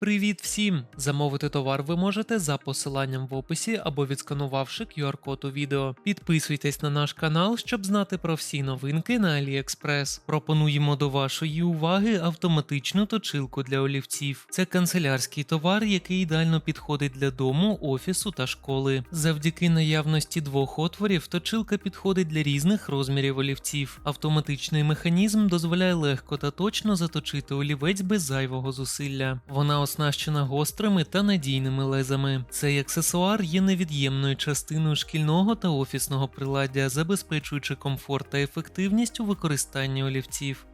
Привіт всім! Замовити товар ви можете за посиланням в описі або відсканувавши QR-код у відео. Підписуйтесь на наш канал, щоб знати про всі новинки на AliExpress. Пропонуємо до вашої уваги автоматичну точилку для олівців. Це канцелярський товар, який ідеально підходить для дому, офісу та школи. Завдяки наявності двох отворів точилка підходить для різних розмірів олівців. Автоматичний механізм дозволяє легко та точно заточити олівець без зайвого зусилля. Вона оснащена гострими та надійними лезами. Цей аксесуар є невід'ємною частиною шкільного та офісного приладдя, забезпечуючи комфорт та ефективність у використанні олівців.